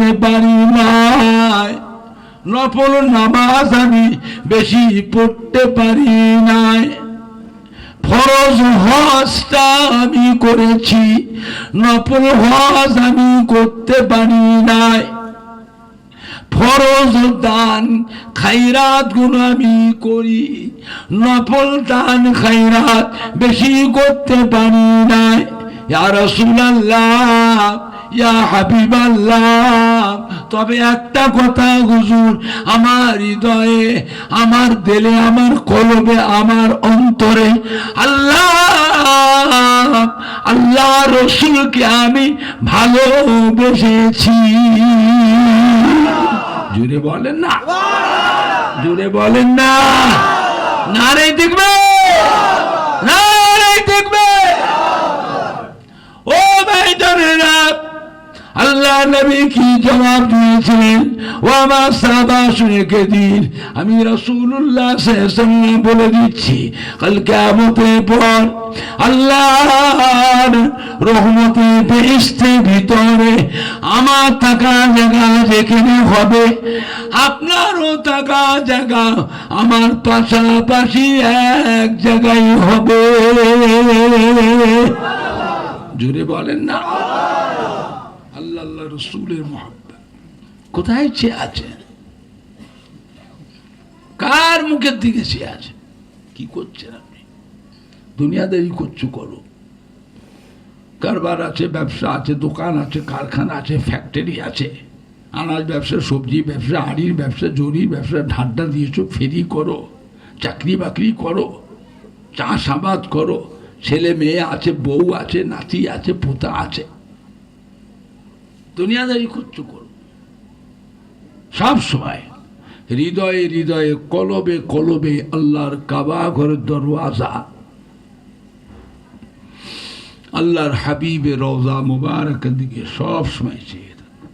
করতে পারি নাই। নফল নামাজ আমি বেশি পড়তে পারি নাই। ফরজ হজটা আমি করেছি, নফল হজ আমি করতে পারি নাই। ফরজ দান খাইরাত গুণ আমি করি, নফল দান খাইরাত বেশি করতে পারি নাই। ইয়া রাসূলুল্লাহ তবে একটা কথা হুজুর, আমার হৃদয়ে, আমার দিলে, আমার কলবে, আমার অন্তরে আল্লাহ আল্লাহ রসুলকে আমি ভালোবেসেছি। জুড়ে বলেন না। জুড়ে বলেন না। নারে দেখবে। নারে দেখবে। ও ভাই জানেরা আল্লাহ নবী কি জবাব দিয়েছিলেন? ও আমার সাদা শুনে কে দিন আমি রসুল্লাহ সাল্লাম বলে দিচ্ছি, কাল কেমতের পর আল্লাহর রহমতে বেহেস্তের ভিতরে আমার থাকা জায়গা যেখানে হবে, আপনারও থাকা জায়গা আমার পাশাপাশি এক জায়গায় হবে। জোরে বলেন না। রসুলের মহাব্বত। কোথায় চেয়ে আছে? কার মুখের দিকে চেয়ে আছে? কি করছেন আপনি? দুনিয়াদারি করছ করো। কারবার আছে, ব্যবসা আছে, দোকান আছে, কারখানা আছে ফ্যাক্টরি আছে। আনাজ ব্যবসা, সবজি ব্যবসা, হাড়ির ব্যবসা, জরির ব্যবসা, ঢাড্ডা দিয়েছ, ফেরি করো, চাকরি বাকরি করো, চাষাবাদ করো। ছেলে মেয়ে আছে, বউ আছে, নাতি আছে, পোতা আছে। দুনিয়াদারি করছ করো। সব সময় হৃদয়ে হৃদয়ে, কলবে কলবে আল্লাহর কাবা ঘরের দরওয়াজা। আল্লাহর হাবিবে রওজা মুবারকের দিকে সব সময় চেয়ে থাকো।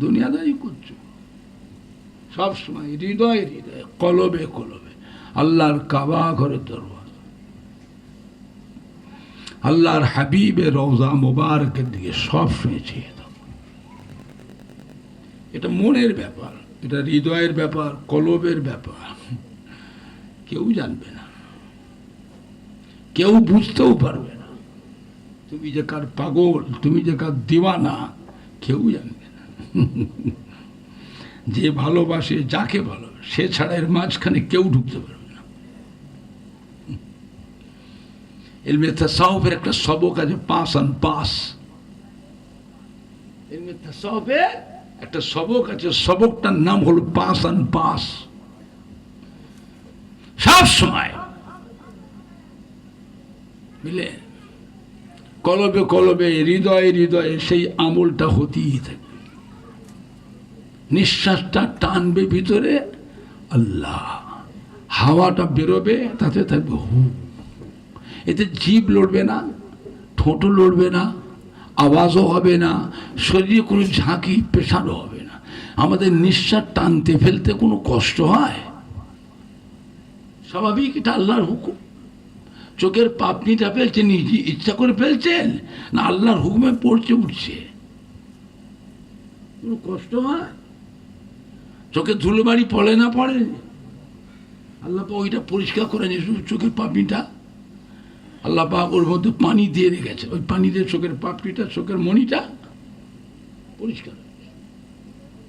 দুনিয়াদারি করছ। সব সময় হৃদয়ে হৃদয়ে, কলবে কলবে আল্লাহর কাবা ঘরের দরওয়াজা। আল্লাহর হাবিবে রওজা মুবারকের দিকে সব চেয়ে থাকো। এটা মনের ব্যাপার, এটা হৃদয়ের ব্যাপার, কলবের ব্যাপার। কেউ জানবে না, কেউ বুঝতেও পারবে না। তুমি যে কার পাগল, তুমি যে কার দিওয়ানা, কেউ জানবে না। যে ভালোবাসে, যাকে ভালোবাসে, সে ছাড়া এর মাঝখানে কেউ ঢুকতে পারবে না এলমে তাসাউফের একটা সবক আছে, পাস আন পাস। এলমে তাসাউফের একটা সবক আছে, সবকটার নাম হলো পাস আন পাস। সব সময়। বুঝলে? কলবে কলবে, হৃদয়ে হৃদয়ে সেই আমলটা হতেই থাকবে নিঃশ্বাসটা টানবে ভিতরে, আল্লাহ। হাওয়াটা বেরোবে, তাতে থাকবে হু। এতে জীব লড়বে না, ঠোঁটও লড়বে না, আওয়াজও হবে না, শরীরে কোনো ঝাঁকি পেশানো হবে না। আমাদের নিঃশ্বাস টানতে, ফেলতে কোনো কষ্ট হয়? স্বাভাবিক, এটা আল্লাহর হুকুম। চোখের পাপনিটা ফেলছে নিজে ইচ্ছা করে ফেলছেন, না আল্লাহর হুকুমে পড়ছে, উঠছে? কোনো কষ্ট হয়? চোখে ধুলোবাড়ি পড়ে না পড়ে? আল্লাহ ওইটা পরিষ্কার করে নিয়ে চোখের পাপড়িটা আল্লাহ পাক ওর মধ্যে পানি দিয়ে রেখেছে। ওই পানি দিয়ে চোখের পাপড়িটা, চোখের মণিটা পরিষ্কার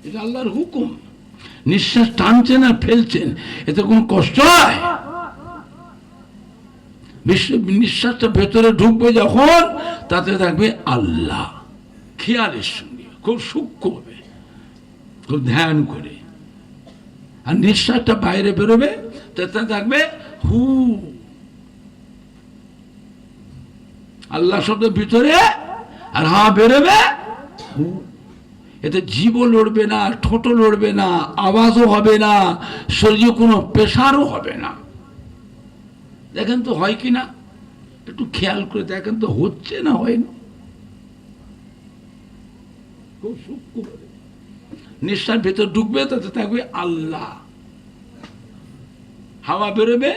এটা আল্লাহর হুকুম। নিঃশ্বাস টানছেন আর ফেলছেন। এতে কোনো কষ্ট হয়? নিঃশ্বাসটা ভেতরে ঢুকবে যখন, তাতে থাকবে আল্লাহ। খেয়ালের সঙ্গে। খুব সূক্ষ্ম হবে। খুব ধ্যান করে। আর নিঃশ্বাসটা বাইরে বেরোবে, তাতে থাকবে হু আল্লাহ শব্দ ভিতরে আর হা বেরোবে? এতে জীবও লড়বে না, ঠোঁটও লড়বে না, আওয়াজও হবে না, শরীরে কোনো প্রেশারও হবে না। দেখেন তো হয় কি না? একটু খেয়াল করে দেখেন তো হচ্ছে না হয় না? খুব নিঃশ্বাস ভেতর ঢুকবে, তাতে থাকবে আল্লাহ। হাওয়া বেরোবে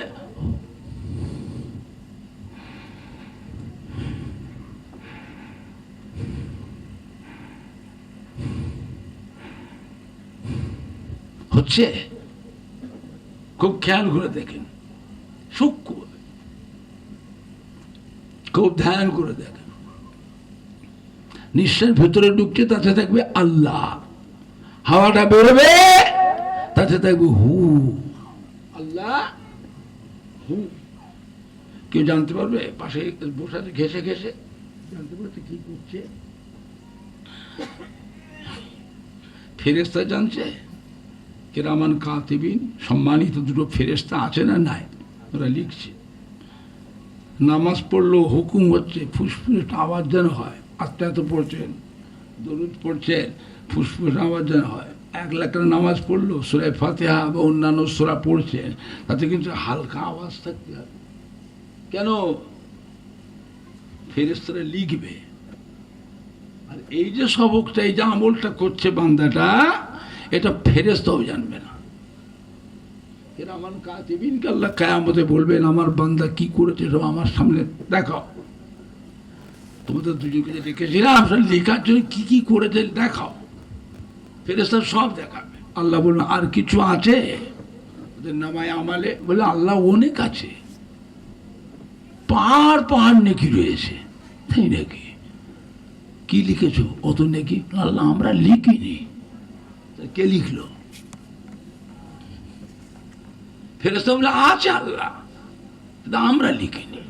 হচ্ছে খুব খেয়াল করে দেখেন, সূক্ষ্ম খুব ধ্যান করে দেখেন। নিঃশ্বাস ভেতরে ঢুকছে, তাতে থাকবে আল্লাহ। হাওয়াটা বেরোবে, তাতে থাকবে হু। আল্লাহ, হু। কেউ জানতে পারবে? পাশে বসে আছে ঘেসে ঘেসে জানতে পারছে কি করছে? ফেরেস্তা জানছে? কেরামান কাতিবিন, সম্মানিত দুটো ফেরেস্তা আছে না নাই? ওরা লিখছে। নামাজ পড়ল হুকুম হচ্ছে ফুসফুস আওয়াজ যেন হয়। আস্তে পড়ছেন, দরুদ পড়ছেন ফুসফুস আওয়াজ যেন হয়। এক লাখ নামাজ পড়ল সুরায় ফাতেহা বা অন্যান্য সোরা পড়ছেন, তাতে কিন্তু হালকা আওয়াজ থাকতে হবে। কেন? ফেরেস্তারা লিখবে। আর এই যে সবকটা, এই যে আমলটা করছে বান্দাটা এটা ফেরেস্তাও জানবে না। এর আমার কাতিবিনকে আল্লাহ কায়ামতে বলবেন, আমার বান্দা কি করেছে সব আমার সামনে দেখাও। তোমাদের দুজনকে যে ডেকেছিলাম সেটা লেখার জন্য কি কি করেছে দেখাও। ফেরেস্তা সব দেখাবে। আল্লাহ বলবেন আর কিছু আছে? ওদের নামায় আমালে বলে, আল্লাহ অনেক আছে। পাহাড় পাহাড় নেকি রয়েছে। তাই নাকি? কি লিখেছো? অত নেকি? আল্লাহ, আমরা লিখিনি। কে লিখলো? ফেরেস্তা বলে আছে আল্লাহ আমরা লিখিনি।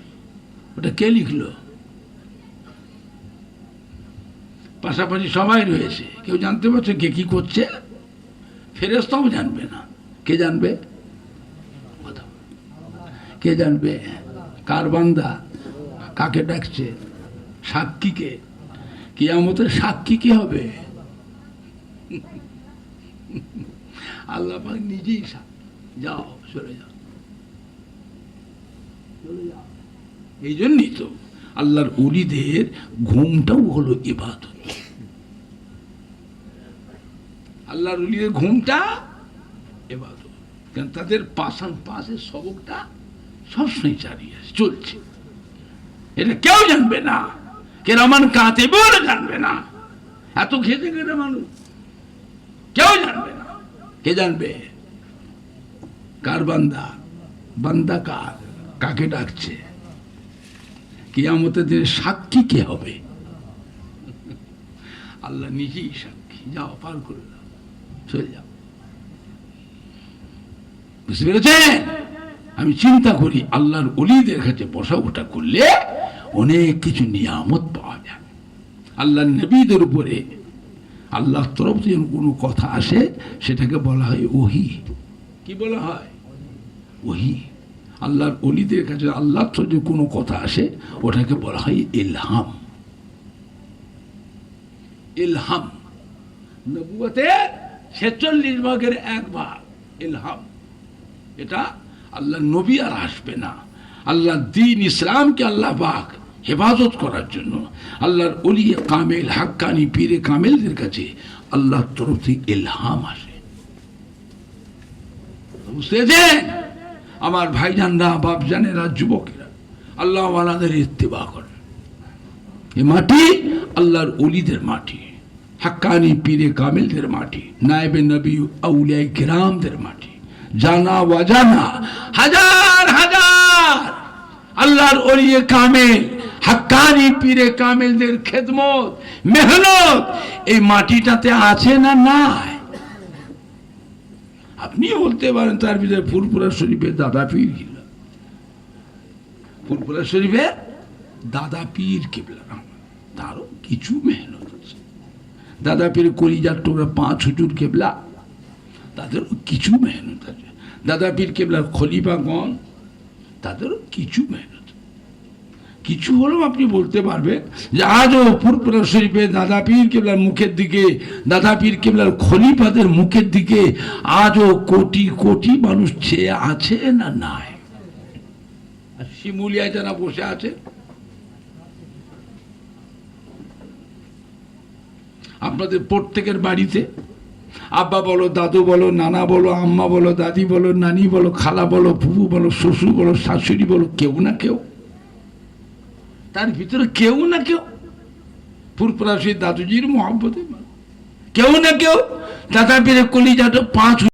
ওটা কে লিখলো? পাশাপাশি সবাই রয়েছে। কেউ জানতে পারছে কে কি করছে? ফেরেস্তাও জানবে না। কে জানবে? কে জানবে? কার বান্দা? কাকে ডাকছে? সাক্ষীকে? কিয়ামতের সাক্ষী কি হবে? আল্লাহ পাক নিজেই যাও, চলে যাও। চলে যাও। এই জন্যই তো আল্লাহর উলিদের ঘুমটাও হলো ইবাদত। আল্লাহর উলিদের ঘুমটা এবাদত কারণ তাদের পাশান পাশের সবকটা সবসময় চালিয়ে চলছে। এটা কেউ জানবে না। কেরামান কাঁতে বলে জানবে না। এত খেতে খেতে মানুষ। কেউ জানবে না। কে জানবে? কার বান্দা? বান্দা কার? কাকে ডাকছে? কিয়ামতের দিনে সাক্ষী কে হবে? আল্লাহ নিজেই সাক্ষী। যাও, পার করে চলে যাও। বুঝতে পেরেছেন? আমি চিন্তা করি, আল্লাহর অলিদের কাছে বসা ওঠা করলে অনেক কিছু নিয়ামত পাওয়া যায়। আল্লাহর নবীদের উপরে আল্লাহর তরফ থেকে কোনো কথা আসে, সেটাকে বলা হয় ওহি। কি বলা হয়? ওহি। আল্লাহর অলিদের কাছে, আল্লাহর তরফ কোনো কথা আসে, ওটাকে বলা হয় ইলহাম। ইলহাম। নবুয়তের ছেচল্লিশ ভাগের এক ভাগ ইলহাম। এটা আল্লাহ নবী আর আসবে না। আল্লাহ দিন ইসলামকে আল্লাহ পাক হেফাজত করার জন্য। আল্লাহর অলি কামেল, হাক্কানি, পীরে কামেলদের কাছে আল্লাহর তরফ থেকে ইলহাম আসে। বুঝতে পেরেছেন? আমার ভাইজানরা, বাপজানেরা, যুবকেরা, আল্লাহওয়ালাদের ইত্তেবা করেন। এ মাটি আল্লাহর অলিদের মাটি, হাক্কানি, পীরে কামেলদের মাটি, নায়েবে নবী আউলিয়াই গ্রামদের মাটি। জানা ওয়াজানা হাজার হাজার আল্লাহর অলিয়ে কামেল হাক্কানি পীরে কামেলদের খেদমত, মেহনত, এই মাটিটাতে আছে না নাই? আপনি বলতে পারেন তার ভিতরে ফুরপুরা শরীফের দাদা পীর কিবলা। ফুরপুরা শরীফের দাদা পীর কিবলা। তারও কিছু মেহনত আছে। দাদা পীর কলিজার টোকরা পাঁচ হুজুর কেবলা। তাদেরও কিছু মেহনত আছে। দাদা পীর কেবলার খলিফাগণ, তাদেরও কিছু মেহনত কিছু হলেও আপনি বলতে পারবেন যে আজও ফুরপুরা শরীফে দাদা পীর কেবলার মুখের দিকে, দাদা পীর কেবলার খলিফাদের মুখের দিকে আজও কোটি কোটি মানুষ চেয়ে আছে না নাই? আর শিমুলিয়ায় যারা বসে আছে, আপনাদের প্রত্যেকের বাড়িতে আব্বা বলো, দাদু বলো, নানা বলো, আম্মা বলো, দাদি বলো, নানি বলো, খালা বলো, ফুফু বলো, শ্বশুর বলো, শাশুড়ি বলো, কেউ না কেউ তার ভিতরে কেউ না কেউ। পুরপুরা সেই দাদুজির মহাব্বতে। কেউ না কেউ দাদা পেরে কলিজাটা পাঁচ